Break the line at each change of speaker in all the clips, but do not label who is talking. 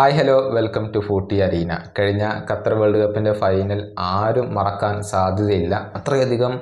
Hi hello welcome to footy arena. കഴിഞ്ഞ Qatar world കപ്പിന്റെ final ആരും മറക്കാൻ സാധ്യതയില്ല. അത്രയധികം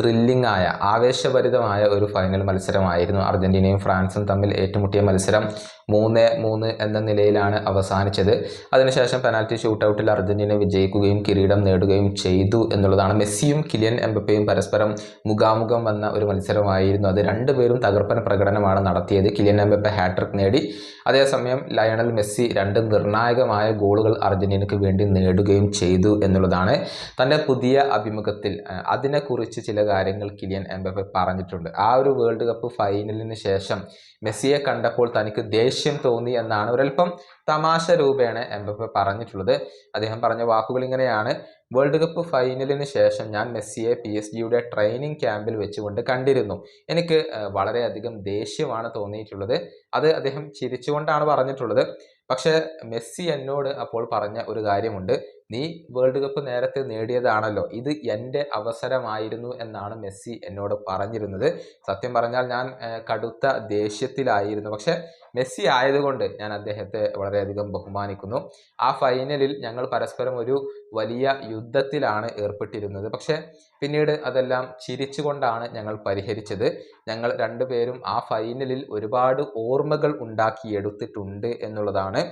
ത്രില്ലിംഗ് ആയ ആവേശഭരിതമായ ഒരു ഫൈനൽ മത്സരമായിരുന്നു അർജന്റീനയും ഫ്രാൻസും തമ്മിൽ ഏറ്റുമുട്ടിയ മത്സരം. മൂന്ന് മൂന്ന് എന്ന നിലയിലാണ് അവസാനിച്ചത്. അതിനുശേഷം പെനാൽറ്റി ഷൂട്ടൗട്ടിൽ അർജന്റീന വിജയിക്കുകയും കിരീടം നേടുകയും ചെയ്തു എന്നുള്ളതാണ്. മെസ്സിയും കിലിയൻ എംബപ്പയും പരസ്പരം മുഖാമുഖം വന്ന ഒരു മത്സരമായിരുന്നു അത്. രണ്ടുപേരും തകർപ്പൻ പ്രകടനമാണ് നടത്തിയത്. കിലിയൻ എംബപ്പ ഹാട്രിക് നേടി. അതേസമയം ലയണൽ മെസ്സി രണ്ട് നിർണായകമായ ഗോളുകൾ അർജന്റീനയ്ക്ക് വേണ്ടി നേടുകയും ചെയ്തു എന്നുള്ളതാണ് തന്റെ പുതിയ അഭിമുഖത്തിൽ. അതിനെക്കുറിച്ച് ചില കാര്യങ്ങൾ കിലിയൻ എംബപ്പെ പറഞ്ഞിട്ടുണ്ട്. ആ ഒരു വേൾഡ് കപ്പ് ഫൈനലിന് ശേഷം മെസ്സിയെ കണ്ടപ്പോൾ തനിക്ക് ദേഷ്യം തോന്നി എന്നാണ് ഒരൽപ്പം തമാശ രൂപേണ എംബപ്പെ പറഞ്ഞിട്ടുള്ളത്. അദ്ദേഹം പറഞ്ഞ വാക്കുകൾ ഇങ്ങനെയാണ്. വേൾഡ് കപ്പ് ഫൈനലിന് ശേഷം ഞാൻ മെസ്സിയെ പി എസ് ജിയുടെ ട്രെയിനിങ് ക്യാമ്പിൽ വെച്ചുകൊണ്ട് കണ്ടിരുന്നു. എനിക്ക് വളരെയധികം ദേഷ്യമാണ് തോന്നിയിട്ടുള്ളത്. അത് അദ്ദേഹം ചിരിച്ചുകൊണ്ടാണ് പറഞ്ഞിട്ടുള്ളത്. പക്ഷേ മെസ്സി എന്നോട് അപ്പോൾ പറഞ്ഞ ഒരു കാര്യമുണ്ട്. നീ വേൾഡ് കപ്പ് നേരത്തെ നേടിയതാണല്ലോ. ഇത് എന്റെ അവസരമായിരുന്നു എന്നാണ് മെസ്സി എന്നോട് പറഞ്ഞിരുന്നത്. സത്യം പറഞ്ഞാൽ ഞാൻ കടുത്ത ദേഷ്യത്തിലായിരുന്നു. പക്ഷേ മെസ്സി ആയതുകൊണ്ട് ഞാൻ അദ്ദേഹത്തെ വളരെയധികം ബഹുമാനിക്കുന്നു. ആ ഫൈനലിൽ ഞങ്ങൾ പരസ്പരം ഒരു വലിയ യുദ്ധത്തിലാണ് ഏർപ്പെട്ടിരുന്നത്. പക്ഷേ പിന്നീട് അതെല്ലാം ചിരിച്ചുകൊണ്ടാണ് ഞങ്ങൾ പരിഹരിച്ചത്. ഞങ്ങൾ രണ്ടുപേരും ആ ഫൈനലിൽ ഒരുപാട് ഓർമ്മകൾ ഉണ്ടാക്കിയെടുത്തിട്ടുണ്ട് എന്നുള്ളതാണ്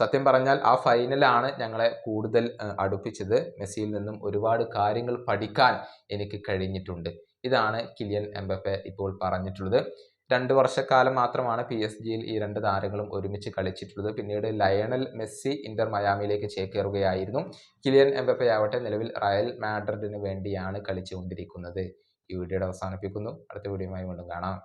സത്യം പറഞ്ഞാൽ ആ ഫൈനലാണ് ഞങ്ങളെ കൂടുതൽ അടുപ്പിച്ചത്. മെസ്സിയിൽ നിന്നും ഒരുപാട് കാര്യങ്ങൾ പഠിക്കാൻ എനിക്ക് കഴിഞ്ഞിട്ടുണ്ട്. ഇതാണ് കിലിയൻ എംബപ്പെ ഇപ്പോൾ പറഞ്ഞിട്ടുള്ളത്. രണ്ട് വർഷക്കാലം മാത്രമാണ് പി എസ് ജിയിൽ ഈ രണ്ട് താരങ്ങളും ഒരുമിച്ച് കളിച്ചിട്ടുള്ളത്. പിന്നീട് ലയണൽ മെസ്സി ഇന്റർ മയാമിയിലേക്ക് ചേക്കേറുകയായിരുന്നു. കിലിയൻ എംബപ്പെ ആവട്ടെ നിലവിൽ റയൽ മാഡ്രിഡിന് വേണ്ടിയാണ് കളിച്ചുകൊണ്ടിരിക്കുന്നത്. ഈ വീഡിയോയുടെ അവസാനിപ്പിക്കുന്നു. അടുത്ത വീഡിയോയുമായി വീണ്ടും കാണാം.